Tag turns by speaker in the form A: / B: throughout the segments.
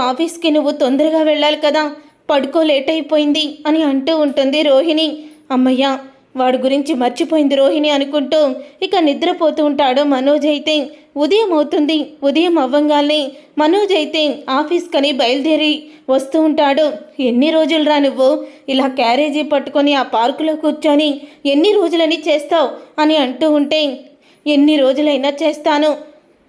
A: ఆఫీస్కి నువ్వు తొందరగా వెళ్ళాలి కదా. పడుకో లేట్ అయిపోయింది అని అంటూ ఉంటుంది రోహిణి. అమ్మయ్య వాడి గురించి మర్చిపోయింది రోహిణి అనుకుంటూ ఇక నిద్రపోతూ ఉంటాడు మనోజ్ అయితే. ఉదయం అవుతుంది ఉదయం అవ్వంగానే మనోజ్ అయితే ఆఫీస్కని బయలుదేరి వస్తూ ఉంటాడు. ఎన్ని రోజులు రా నువ్వు ఇలా క్యారేజీ పట్టుకొని ఆ పార్కులో కూర్చొని ఎన్ని రోజులని చేస్తావు అని అంటూ ఉంటే ఎన్ని రోజులైనా చేస్తాను.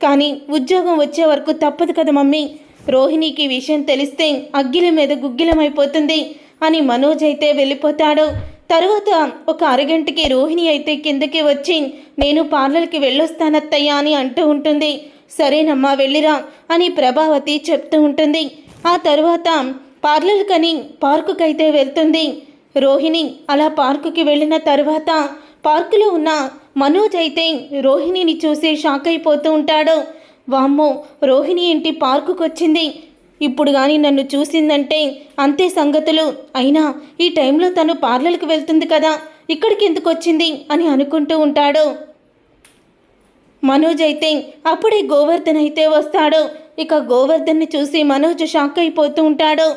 A: కానీ ఉద్యోగం వచ్చే వరకు తప్పదు కదా మమ్మీ. రోహిణికి విషయం తెలిస్తే అగ్గిల మీద గుగ్గిలమైపోతుంది అని మనోజ్ అయితే వెళ్ళిపోతాడు. తరువాత ఒక అరగంటకి రోహిణి అయితే కిందకి వచ్చి నేను పార్లర్కి వెళ్ళొస్తానత్తయ్యా అని అంటూ ఉంటుంది. సరేనమ్మా వెళ్ళిరా అని ప్రభావతి చెప్తూ ఉంటుంది. ఆ తరువాత పార్లర్కని పార్కుకైతే వెళ్తుంది. రోహిణి అలా పార్కుకి వెళ్ళిన తర్వాత పార్కులో ఉన్న మనోజ్ అయితే రోహిణిని చూసి షాక్ అయిపోతూ ఉంటాడు. వామ్మో రోహిణి ఏంటి పార్కుకు వచ్చింది ఇప్పుడు కానీ నన్ను చూసిందంటే అంతే సంగతులు. అయినా ఈ టైంలో తను పార్లర్కి వెళ్తుంది కదా ఇక్కడికి ఎందుకు వచ్చింది అని అనుకుంటూ ఉంటాడు. మనోజ్ అయితే అప్పుడే గోవర్ధన్ అయితే వస్తాడు. ఇక గోవర్ధన్ని చూసి మనోజ్ షాక్ అయిపోతూ ఉంటాడు.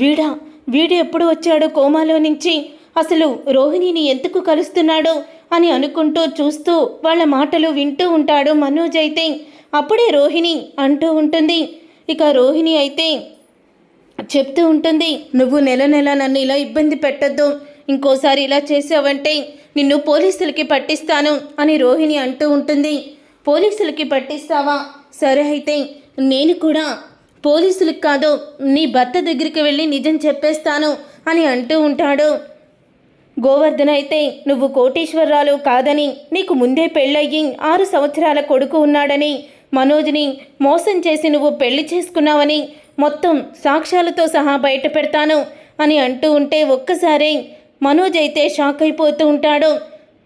A: వీడా వీడు ఎప్పుడు వచ్చాడు కోమాలో నుంచి? అసలు రోహిణిని ఎందుకు కలుస్తున్నాడు అని అనుకుంటూ చూస్తూ వాళ్ళ మాటలు వింటూ ఉంటాడు మనోజ్ అయితే. అప్పుడే రోహిణి అంటూ ఉంటుంది. ఇక రోహిణి అయితే చెప్తూ ఉంటుంది నువ్వు నెల నెల నన్ను ఇలా ఇబ్బంది పెట్టద్దు. ఇంకోసారి ఇలా చేసావంటే నిన్ను పోలీసులకి పట్టిస్తాను అని రోహిణి అంటూ ఉంటుంది. పోలీసులకి పట్టిస్తావా? సరే అయితే నేను కూడా పోలీసులకు కాదు నీ భర్త దగ్గరికి వెళ్ళి నిజం చెప్పేస్తాను అని అంటూ ఉంటాడు. గోవర్ధన్ అయితే నువ్వు కోటీశ్వరరాలు కాదని నీకు ముందే పెళ్ళయ్యి ఆరు సంవత్సరాల కొడుకు ఉన్నాడని మనోజ్ని మోసం చేసి నువ్వు పెళ్ళి చేసుకున్నావని మొత్తం సాక్ష్యాలతో సహా బయట పెడతాను అని అంటూ ఉంటే ఒక్కసారి మనోజ్ అయితే షాక్ అయిపోతూ ఉంటాడు.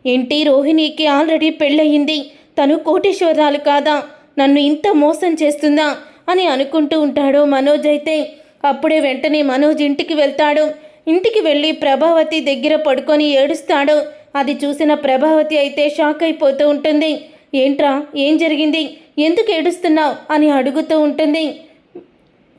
A: ఏంటి రోహిణికి ఆల్రెడీ పెళ్ళయింది. తను కోటీశ్వరాలు కాదా? నన్ను ఇంత మోసం చేస్తుందా? అని అనుకుంటూ ఉంటాడు మనోజ్ అయితే. అప్పుడే వెంటనే మనోజ్ ఇంటికి వెళ్తాడు. ఇంటికి వెళ్ళి ప్రభావతి దగ్గర పడుకొని ఏడుస్తాడు. అది చూసిన ప్రభావతి అయితే షాక్ అయిపోతూ ఉంటుంది. ఏంట్రా? ఏం జరిగింది? ఎందుకు ఏడుస్తున్నావు అని అడుగుతూ ఉంటుంది.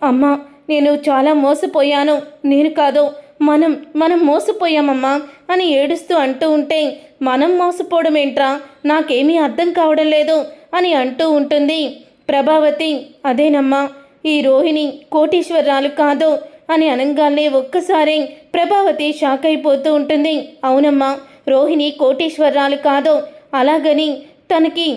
A: అమ్మా నేను చాలా మోసపోయాను. నేను కాదు మనం మనం మోసపోయామమ్మా అని ఏడుస్తూ అంటూ ఉంటే మనం మోసపోవడం ఏంట్రా? నాకేమీ అర్థం కావడం లేదు అని అంటూ ఉంటుంది. ప్రభావతి అదేనమ్మా ఈ రోహిణి కోటీశ్వరరాలు కాదు అని అనగానే ఒక్కసారి ప్రభావతి షాక్ అయిపోతూ ఉంటుంది. అవునమ్మా రోహిణి కోటీశ్వరరాలు కాదు. అలాగని తనకి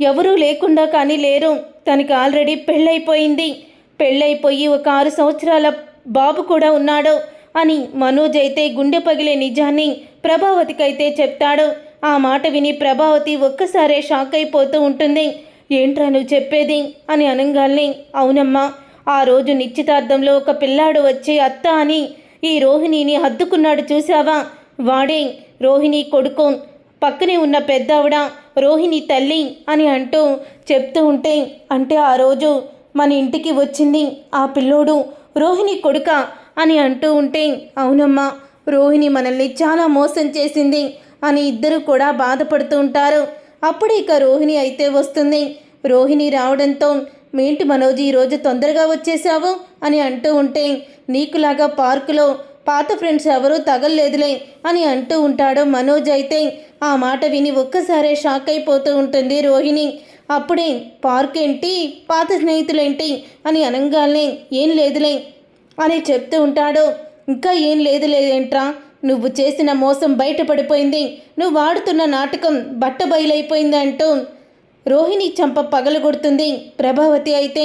A: ఎవరూ లేకుండా కానీ లేరు. తనకి ఆల్రెడీ పెళ్ళైపోయింది. పెళ్ళైపోయి ఒక ఆరు సంవత్సరాల బాబు కూడా ఉన్నాడు అని మనోజ్ అయితే గుండె పగిలే నిజాన్ని ప్రభావతికైతే చెప్తాడు. ఆ మాట విని ప్రభావతి ఒక్కసారే షాక్ అయిపోతూ ఉంటుంది. ఏంట్రా నువ్వు చెప్పేది? అని అనంగాల్ని అవునమ్మా ఆ రోజు నిశ్చితార్థంలో ఒక పిల్లాడు వచ్చి అత్త అని ఈ రోహిణిని హద్దుకున్నాడు చూసావా వాడే రోహిణి కొడుకు. పక్కనే ఉన్న పెద్దావిడ రోహిణి తల్లి అని అంటూ చెప్తూ ఉంటే అంటే ఆ రోజు మన ఇంటికి వచ్చింది ఆ పిల్లోడు రోహిణి కొడుక అని అంటూ ఉంటే అవునమ్మా రోహిణి మనల్ని చాలా మోసం చేసింది అని ఇద్దరు కూడా బాధపడుతూ ఉంటారు. అప్పుడు ఇక రోహిణి అయితే వస్తుంది. రోహిణి రావడంతో మేంటి మనోజ్ ఈరోజు తొందరగా వచ్చేసావు అని అంటూ ఉంటే నీకులాగా పార్కులో పాత ఫ్రెండ్స్ ఎవరూ తగలలేదులే అని అంటూ ఉంటాడు మనోజ్ అయితే. ఆ మాట విని ఒక్కసారే షాక్ అయిపోతూ ఉంటుంది రోహిణి. అప్పుడే పార్క్ ఏంటి పాత స్నేహితులేంటి? అని అనగానే ఏం లేదులే అని చెప్తూ ఉంటాడు. ఇంకా ఏం లేదు లేదేంట్రా నువ్వు చేసిన మోసం బయటపడిపోయింది. నువ్వు వాడుతున్న నాటకం బట్ట బయలైపోయింది అంటూ రోహిణి చంప పగలగొడుతుంది. ప్రభావతి అయితే